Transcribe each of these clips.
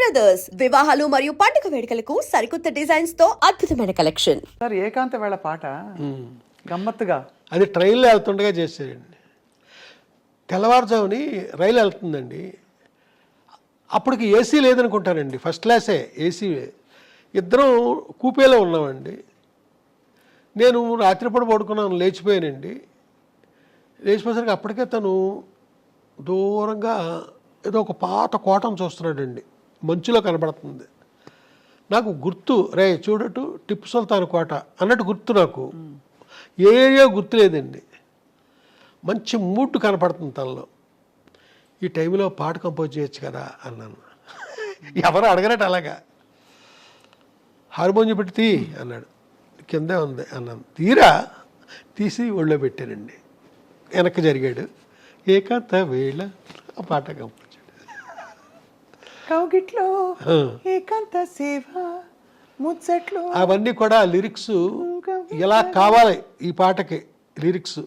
Brothers వివాహాలు మరియు పండుగ వేడుకలకు సరికొత్త డిజైన్స్తో అద్భుతమైన కలెక్షన్ సార్ ఏకాంత వేళ పాట గమ్మత్తుగా. అది ట్రైన్లో వెళ్తుండగా చేశాడండి తెల్లవారుజాముని రైలు వెళ్తుందండి. అప్పటికి ఏసీ లేదనుకుంటానండి ఫస్ట్ క్లాసే ఏసీ ఇద్దరం కూపేలో ఉన్నామండి. నేను రాత్రిపూట పడుకున్నాను లేచిపోయానండి. లేచిపోయేసరికి అప్పటికే తను దూరంగా ఏదో ఒక పాత కోటను చూస్తున్నాడండి. మంచులో కనబడుతుంది. నాకు గుర్తు రే చూడటు టిప్పు సుల్తాన్ కోట అన్నట్టు గుర్తు నాకు. ఏ ఏరియా గుర్తులేదండి. మంచి మూడ్ కనపడుతుంది తనలో. ఈ టైంలో పాట కంపోజ్ చేయొచ్చు కదా అన్నాను. ఎవరు అడగనట్టు అలాగా. హార్మోనియం పెట్టి తీ అన్నాడు. కిందే ఉంది అన్నాను. తీరా? తీసి ఒళ్ళో పెట్టానండి. వెనక్కి జరిగాడు. ఏకాంత వేళ ఆ పాట కంపోజ్ కౌగిట్లో ఏకాంత సేవ ముచ్చట్లు అవన్నీ కూడా లిరిక్స్ ఎలా కావాలి ఈ పాటకి లిరిక్స్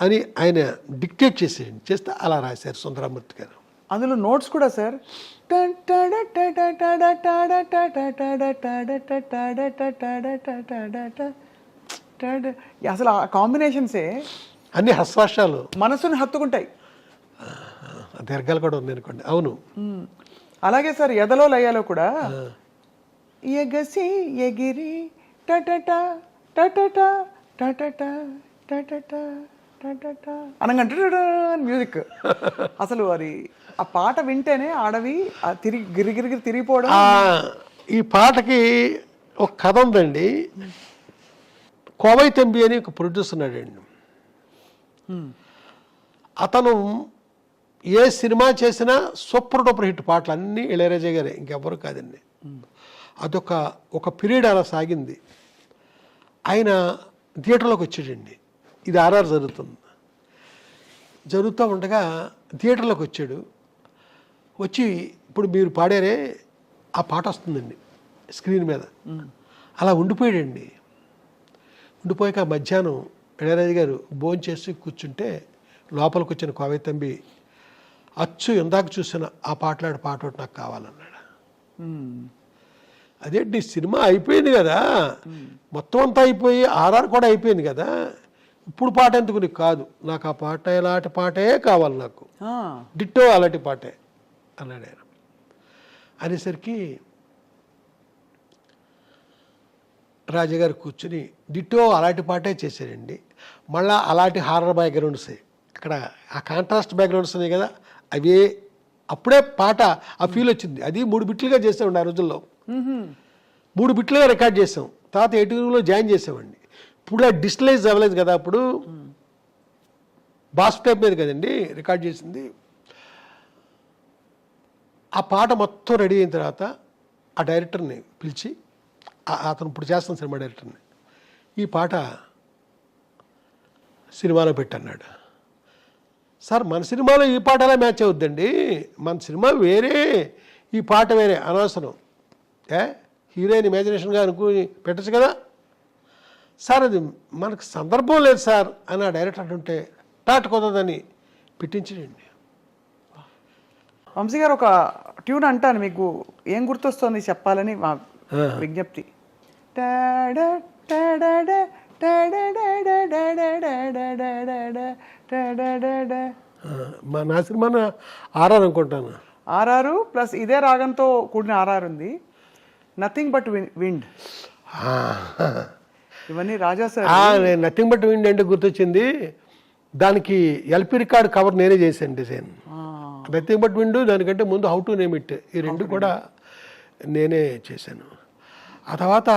అని ఆయన డిక్టేట్ చేసేయండి చేస్తే అలా రాశారు సుందరామూర్తి గారు అందులో నోట్స్ కూడా సార్ అసలు ఆ కాంబినేషన్సే అన్ని హస్వాషాలు మనసుని హత్తుకుంటాయి దీర్ఘాలు కూడా ఉంది అనుకోండి అవును అలాగే సార్ ఎదలో లయాలో కూడా ఎగసి ఎగిరి టటట టటట టటట టటట టటట అనగంటే మ్యూజిక్ అసలు అది ఆ పాట వింటేనే ఆడవి తిరిగి గిరిగిరిగిరి తిరిగిపోవడం ఈ పాటకి ఒక కథ ఉందండి కోవై తెంబి అని ఒక ప్రొడ్యూసర్ ఉన్నాడండి అతను ఏ సినిమా చేసినా సూపర్ డూపర్ హిట్ పాటలు అన్నీ ఇళయరాజా గారే ఇంకెవ్వరు కాదండి. అదొక ఒక పీరియడ్ అలా సాగింది. ఆయన థియేటర్లోకి వచ్చాడండి. ఇది ఆర్ఆర్ జరుగుతుంది. జరుగుతూ ఉండగా థియేటర్లోకి వచ్చాడు. వచ్చి ఇప్పుడు మీరు పాడారే ఆ పాట వస్తుందండి స్క్రీన్ మీద. అలా ఉండిపోయాడండి. ఉండిపోయాక మధ్యాహ్నం ఇళయరాజు గారు భోజనం చేసి కూర్చుంటే లోపలికి వచ్చిన కోవై తంబి అచ్చు ఇందాక చూసిన ఆ పాటలాడే పాట ఒకటి నాకు కావాలన్నాడు. మ్మ్. అదేంటి సినిమా అయిపోయింది కదా. మొత్తం అంతా అయిపోయి ఆర్ఆర్ కూడా అయిపోయింది కదా. ఇప్పుడు పాట ఎందుకు నీకు కాదు? నాకు ఆ పాట ఇలాంటి పాటే కావాలి నాకు. డిట్టో అలాంటి పాటే అన్నాడు ఆయన. అనేసరికి రాజుగారు కూర్చుని డిట్టో అలాంటి పాటే చేశారండి మళ్ళా అలాంటి హారర్ బ్యాక్గ్రౌండ్స్. అక్కడ ఆ కాంట్రాస్ట్ బ్యాక్గ్రౌండ్స్ ఉన్నాయి కదా. అవే అప్పుడే పాట ఆ ఫీల్ వచ్చింది. అది మూడు బిట్లుగా చేసామండి ఆ రోజుల్లో. మూడు బిట్లుగా రికార్డ్ చేసాం. తర్వాత ఎయిటీలో జాయిన్ చేసామండి ఇప్పుడు ఆ డిజిటలైజ్ అవ్వలేదు కదా అప్పుడు. బాస్ టైప్ మీద కదండి రికార్డ్ చేసింది. ఆ పాట మొత్తం రెడీ అయిన తర్వాత ఆ డైరెక్టర్ని పిలిచి అతను ఇప్పుడు చేస్తాను సినిమా డైరెక్టర్ని ఈ పాట సినిమాలో పెట్టన్నాడు. సార్ మన సినిమాలో ఈ పాట ఎలా మ్యాచ్ అవుద్దండి మన సినిమా వేరే ఈ పాట వేరే అనవసరం ఏ హీరోయిన్ ఇమాజినేషన్గా అనుకుని పెట్టచ్చు కదా సార్ అది మనకు సందర్భం లేదు సార్ అని ఆ డైరెక్టర్ అంటుంటే టాట్ కుదరదని పెట్టించడండి వంశీ గారు ఒక ట్యూన్ అంటాను మీకు ఏం గుర్తొస్తుంది చెప్పాలని మా విజ్ఞప్తి టాడా టాడా మా నా సినిమా ఆర్ఆర్ అనుకుంటాను. ఆర్ఆర్ ప్లస్ ఇదే రాగంతో కూడిన ఆర్ఆర్ ఉంది. నథింగ్ బట్ విండ్ ఇవన్నీ Raja sir. Nothing but wind అంటే గుర్తొచ్చింది. దానికి ఎల్పి రికార్డ్ కవర్ నేనే చేశాను డిజైన్. నథింగ్ బట్ విండ్ దానికంటే ముందు హౌ టు నేమ్ ఇట్ ఈ రెండు కూడా నేనే చేశాను. ఆ తర్వాత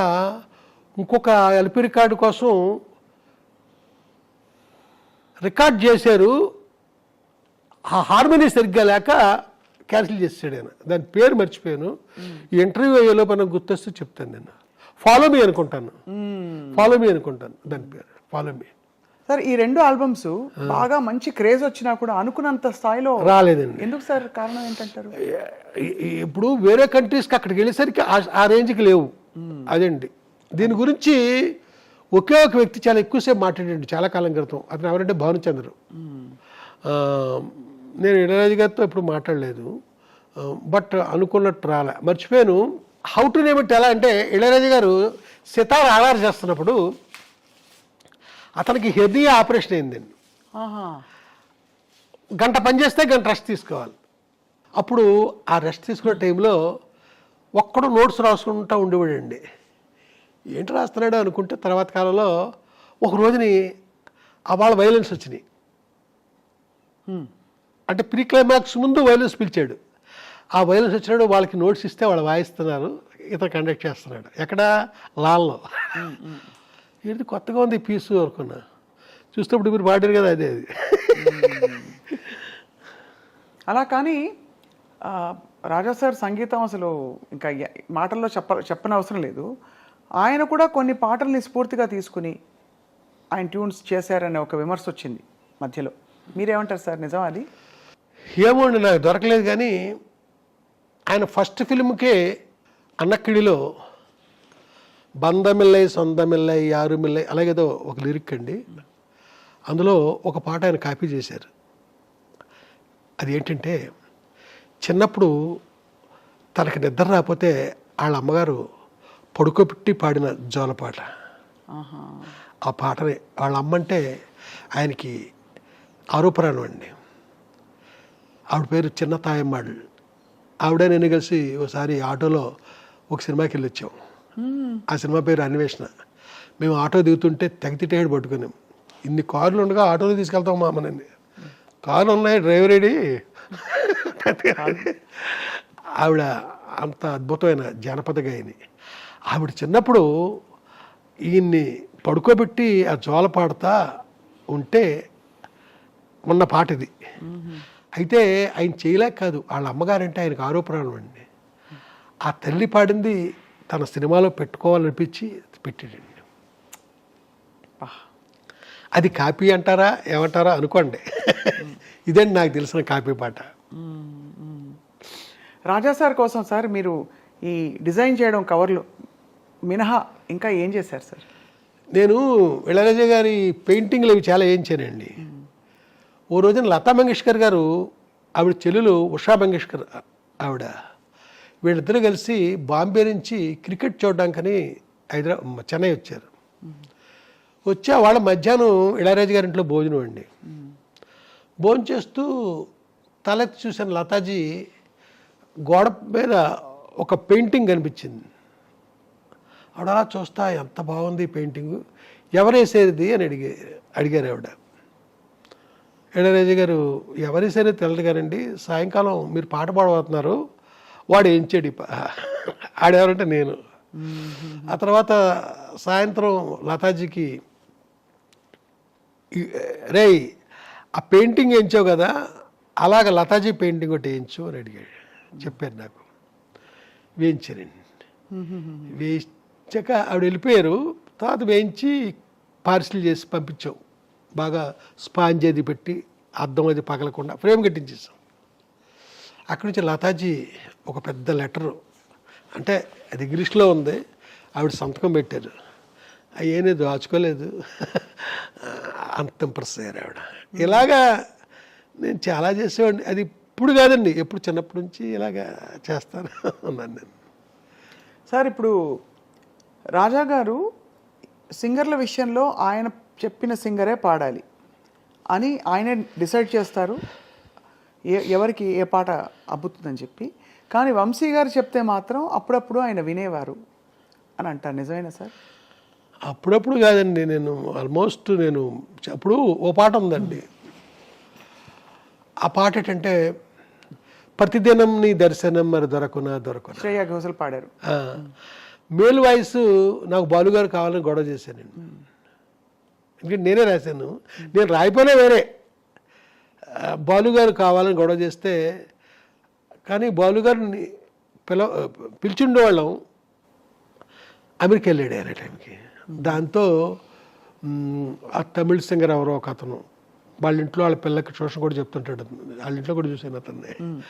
ఇంకొక ఎల్పి రికార్డు కోసం రికార్డ్ చేశారు. ఆ హార్మోనీ సరిగ్గా లేక క్యాన్సిల్ చేసాడు ఆయన. దాని పేరు మర్చిపోయాను. ఈ ఇంటర్వ్యూ అయ్యేలో మనం గుర్తొస్తే చెప్తాను నేను. ఫాలో మీ అనుకుంటాను. ఫాలో మీ అనుకుంటాను. దాని పేరు. ఫాలో మీ సార్ ఈ రెండు ఆల్బమ్స్ బాగా మంచి క్రేజ్ వచ్చినా కూడా అనుకున్నంత స్థాయిలో రాలేదండి. ఎందుకు సార్ కారణం ఏంటంటారు? ఇప్పుడు వేరే కంట్రీస్కి అక్కడికి వెళ్ళేసరికి ఆ- ఆ రేంజ్కి లేవు. అదండి దీని గురించి ఒకే ఒక వ్యక్తి చాలా ఎక్కువసేపు మాట్లాడండి చాలా కాలం క్రితం. అతను ఎవరంటే భానుచంద్ర. నేను ఇళరాజు గారితో ఎప్పుడు మాట్లాడలేదు. బట్ అనుకున్నట్టు రాలే మర్చిపోయాను. హౌ టు నేమ్ ఇట్ ఎలా అంటే ఇళయరాజు గారు సితార్ ఆధార్ చేస్తున్నప్పుడు అతనికి హెర్నియా ఆపరేషన్ అయిందండి గంట పని చేస్తే గంట రెస్ట్ తీసుకోవాలి. అప్పుడు ఆ రెస్ట్ తీసుకునే టైంలో ఒక్కడు నోట్స్ రాసుకుంటూ ఉండేవాడండి. ఏంటి రాస్తున్నాడు అనుకుంటే తర్వాత కాలంలో ఒక రోజుని ఆ వాళ్ళ వైలెన్స్ వచ్చినాయి. అంటే ప్రీ క్లైమాక్స్ ముందు వైలెన్స్ పిలిచాడు. ఆ వైలెన్స్ వచ్చినాడు వాళ్ళకి నోట్స్ ఇస్తే వాళ్ళు వాయిస్తున్నారు ఇతను కండక్ట్ చేస్తున్నాడు. ఎక్కడ? లాల్లో. ఇది కొత్తగా ఉంది పీసు అనుకున్నా. చూసినప్పుడు మీరు పాడారు కదా అదే అది. అలా కానీ రాజా సార్ సంగీతం అసలు ఇంకా మాటల్లో చెప్ప చెప్పని అవసరం లేదు. ఆయన కూడా కొన్ని పాటల్ని స్ఫూర్తిగా తీసుకుని ఆయన ట్యూన్స్ చేశారనే ఒక విమర్శ వచ్చింది మధ్యలో. మీరేమంటారు సార్? నిజం అది? ఏమోండి నాకు దొరకలేదు కానీ ఆయన ఫస్ట్ ఫిల్మ్కే అన్నక్కిడిలో బందమిల్లై సొందమిల్లై యారుమిల్లై అలాగేదో ఒక లిరిక్ అండి. అందులో ఒక పాట ఆయన కాపీ చేశారు. అది ఏంటంటే చిన్నప్పుడు తనకి నిద్ర రాకపోతే వాళ్ళ అమ్మగారు పడుకోబెట్టి పాడిన జోలపాట. ఆహా. ఆ పాటని వాళ్ళ అమ్మంటే ఆయనకి ఆరోపణం అండి. ఆవిడ పేరు చిన్న తాయమ్మాడు. ఆవిడ నేను కలిసి ఒకసారి ఆటోలో ఒక సినిమాకి వెళ్ళి వచ్చాం ఆ సినిమా పేరు అన్వేషణ. మేము ఆటో దిగుతుంటే తెగతిట్టేడు పట్టుకున్నాం ఇన్ని కార్లు ఉండగా ఆటోలో తీసుకెళ్తాం మా అమ్మనండి కార్లు ఉన్నాయి డ్రైవర్ ఏడి ఆవిడ అంత అద్భుతమైన జానపద గాయని. ఆవిడ చిన్నప్పుడు ఈయన్ని పడుకోబెట్టి ఆ జోల పాడుతా ఉంటే ఉన్న పాట ఇది అయితే ఆయన చేయలేక కాదు వాళ్ళ అమ్మగారంటే ఆయనకు ఆరోపణలు అండి. ఆ తల్లి పాడింది తన సినిమాలో పెట్టుకోవాలనిపించి పెట్టాడండి. అది కాపీ అంటారా ఏమంటారా అనుకోండి. ఇదండి నాకు తెలిసిన కాపీ పాట. రాజా సార్ కోసం సార్ మీరు ఈ డిజైన్ చేయడం కవర్లు మినహా ఇంకా ఏం చేశారు సార్? నేను ఇళయరాజా గారి పెయింటింగ్లు అవి చాలా వేయించానండి ఓ రోజున లతా మంగేష్కర్ గారు ఆవిడ చెల్లెలు ఉషా మంగేష్కర్ ఆవిడ వీళ్ళిద్దరూ కలిసి బాంబే నుంచి క్రికెట్ చూడడానికని హైదరాబాద్ చెన్నై వచ్చారు. వచ్చా వాళ్ళ మధ్యాహ్నం ఇళయరాజు గారి ఇంట్లో భోజనం అండి. భోజనం చేస్తూ తలెత్తి చూసిన లతాజీ గోడ మీద ఒక పెయింటింగ్ కనిపించింది. ఆవిడ అలా చూస్తా ఎంత బాగుంది పెయింటింగ్? ఎవరు వేసేది అని అడిగే అడిగారు ఆవిడ. ఎడరాజు గారు ఎవరు వేసారో తెలియదు గారండి సాయంకాలం మీరు పాట పాడబోతున్నారు. వాడు ఏం చెడి ఆడెవరంటే నేను. ఆ తర్వాత సాయంత్రం లతాజీకి రే ఆ పెయింటింగ్ వేయించావు కదా అలాగ లతాజీ పెయింటింగ్ ఒకటి వేయించు అని అడిగాడు. చెప్పారు నాకు. వేయించారండి చెక్క ఆవిడ వెళ్ళిపోయారు. తర్వాత వేయించి పార్సిల్ చేసి పంపించాం బాగా స్పాంజ్ అది పెట్టి అద్దం అది పగలకుండా ఫ్రేమ్ కట్టించేసాం అక్కడి నుంచి లతాజీ ఒక పెద్ద లెటరు అంటే అది ఇంగ్లీష్లో ఉంది ఆవిడ సంతకం పెట్టారు. అయ్యేనే దాచుకోలేదు. అంత ఇంప్రెస్ అయ్యారు ఆవిడ. ఇలాగా నేను చాలా చేసేవాడిని. అది ఇప్పుడు కాదండి ఎప్పుడు చిన్నప్పటి నుంచి ఇలాగా చేస్తాను అన్నాను నేను. సార్ ఇప్పుడు రాజా గారు సింగర్ల విషయంలో ఆయన చెప్పిన సింగరే పాడాలి అని ఆయనే డిసైడ్ చేస్తారు. ఏ ఎవరికి ఏ పాట అబ్బుతుందని చెప్పి. కానీ వంశీ గారు చెప్తే మాత్రం అప్పుడప్పుడు ఆయన వినేవారు అని అంటారు. నిజమేనా సార్? అప్పుడప్పుడు కాదండి నేను ఆల్మోస్ట్ నేను అప్పుడు ఓ పాట ఉందండి. ఆ పాట ఏంటంటే ప్రతిదినం నీ దర్శనం మరి దొరకునా దొరకునా. శ్రేయ ఘోషల్ పాడారు. మేలు వాయిస్ నాకు బాలుగారు కావాలని గొడవ చేశానండి ఎందుకంటే నేనే రాశాను. నేను రాయిపోయినా వేరే. బాలుగారు కావాలని గొడవ చేస్తే కానీ బాలుగారిని పిల పిలిచిండేవాళ్ళం. అమెరికా వెళ్ళాడు ఆయన టైంకి. దాంతో ఆ తమిళ సింగర్ ఎవరో ఒక అతను వాళ్ళ ఇంట్లో వాళ్ళ పిల్లకి ట్యూషన్ కూడా చెప్తుంటాడు. వాళ్ళ ఇంట్లో కూడా చూశాను అతన్ని.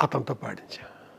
అతనితో పాడించా.